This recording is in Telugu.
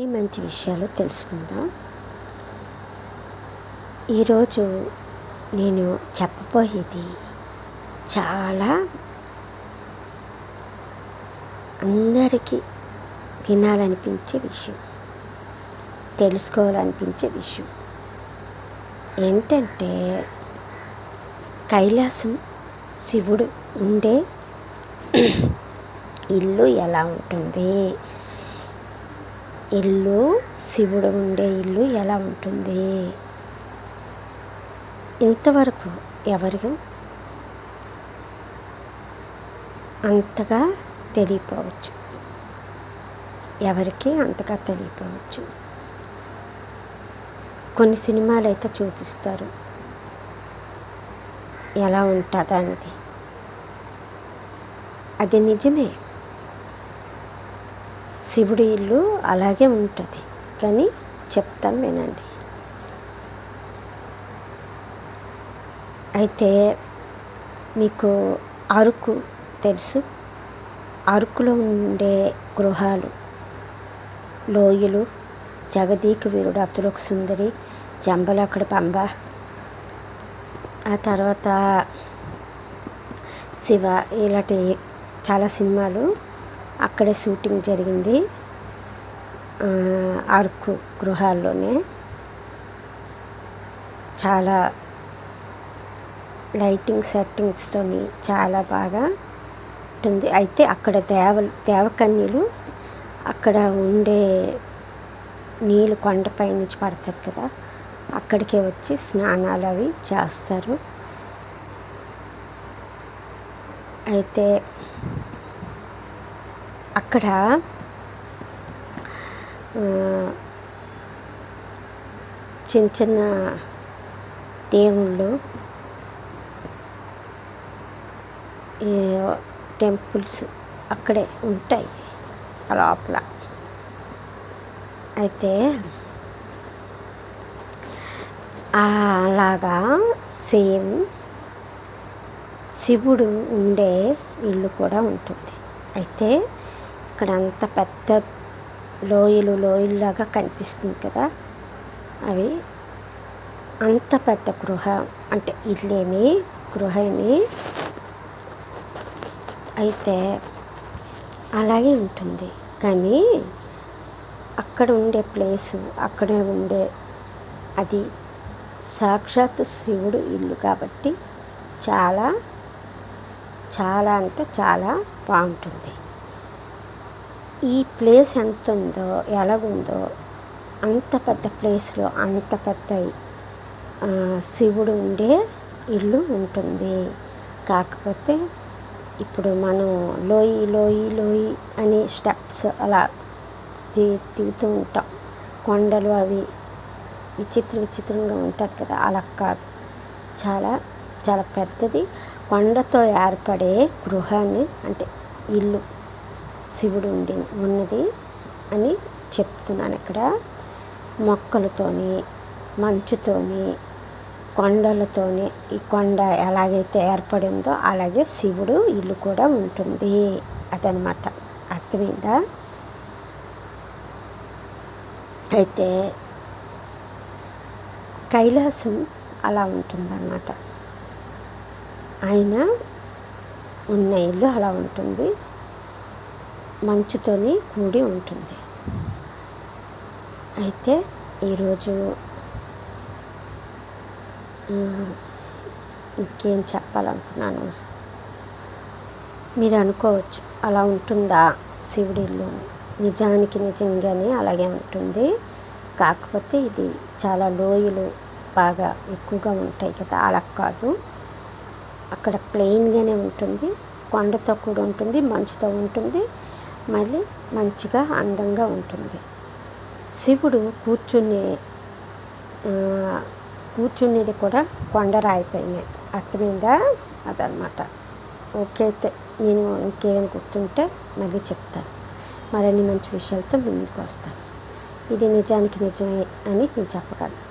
మరిన్ని మంచి విషయాలు తెలుసుకుందాం. ఈరోజు నేను చెప్పబోయేది చాలా అందరికీ వినాలనిపించే విషయం తెలుసుకోవాలనిపించే విషయం. ఏంటంటే కైలాసం శివుడు ఉండే ఇల్లు ఎలా ఉంటుంది? ఇల్లు శివుడు ఉండే ఇల్లు ఎలా ఉంటుంది? ఇంతవరకు ఎవరికి అంతగా తెలియపోవచ్చు. ఎవరికి అంతగా తెలియపోవచ్చు. కొన్ని సినిమాలు అయితే చూపిస్తారు. ఎలా ఉంటుందా అనేది అది నిజమే. శివుడి ఇల్లు అలాగే ఉంటుంది. కానీ చెప్తాను వినండి. అయితే మీకు అరకు తెలుసు. అరకులో ఉండే గృహాలు లోయలు జగదీక వీరుడు అతులక సుందరి జంబలక్కడి పంబ ఆ తర్వాత శివ ఇలాంటి చాలా సినిమాలు అక్కడే షూటింగ్ జరిగింది. అరకు గృహాల్లోనే. చాలా లైటింగ్ సెట్టింగ్స్తో చాలా బాగా ఉంటుంది. అయితే అక్కడ దేవ దేవకన్యలు అక్కడ ఉండే నీళ్ళు కొండపై నుంచి పడుతుంది కదా అక్కడికే వచ్చి స్నానాలు అవి చేస్తారు. అయితే అక్కడ చిన్న చిన్న దేవుళ్ళు టెంపుల్స్ అక్కడే ఉంటాయి లోపల. అయితే అలాగా సేమ్ శివుడు ఉండే ఇల్లు కూడా ఉంటుంది. అయితే అక్కడ అంత పెద్ద లోయలు లోయల్లాగా కనిపిస్తుంది కదా. అవి అంత పెద్ద గృహ అంటే ఇల్లేని గృహని అయితే అలాగే ఉంటుంది. కానీ అక్కడ ఉండే ప్లేసు అక్కడే ఉండే అది సాక్షాత్ శివుడు ఇల్లు కాబట్టి చాలా చాలా అంటే చాలా బాగుంటుంది. ఈ ప్లేస్ ఎంత ఉందో ఎలాగుందో అంత పెద్ద ప్లేస్లో అంత పెద్ద శివుడు ఉండే ఇల్లు ఉంటుంది. కాకపోతే ఇప్పుడు మనం లోయి లోయి లోయి అని స్టెప్స్ అలా దిగుతూ ఉంటాం. కొండలు అవి విచిత్ర విచిత్రంగా ఉంటుంది కదా అలా కాదు. చాలా చాలా పెద్దది. కొండతో ఏర్పడే గృహాన్ని అంటే ఇల్లు. శివుడు ఉండి ఉన్నది అని చెప్తున్నాను ఇక్కడ. మొక్కలతోని మంచుతోని కొండలతోని ఈ కొండ ఎలాగైతే ఏర్పడిందో అలాగే శివుడు ఇల్లు కూడా ఉంటుంది అదనమాట. అర్థమైందా? అయితే కైలాసం అలా ఉంటుందన్నమాట. ఆయన ఉన్న ఇల్లు అలా ఉంటుంది. మంచుతోని కూడి ఉంటుంది. అయితే ఈరోజు ఇంకేం చెప్పాలనుకున్నాను? మీరు అనుకోవచ్చు అలా ఉంటుందా శివుడి ఇల్లు? నిజానికి నిజంగానే అలాగే ఉంటుంది. కాకపోతే ఇది చాలా లోయలు బాగా ఎక్కువగా ఉంటాయి కదా అలా కాదు. అక్కడ ప్లెయిన్గానే ఉంటుంది కొండతో కూడా ఉంటుంది మంచుతో ఉంటుంది. మళ్ళీ మంచిగా అందంగా ఉంటుంది. శివుడు కూర్చునే కూర్చునేది కూడా కొండ రాయిపోయినాయి అర్థమైందా? అదనమాట ఓకే అయితే నేను ఇంకేమైనా గుర్తుంటే మళ్ళీ చెప్తాను. మరిన్ని మంచి విషయాలతో ముందుకు వస్తాను. ఇది నిజానికి నిజమే అని నేను చెప్పగలను.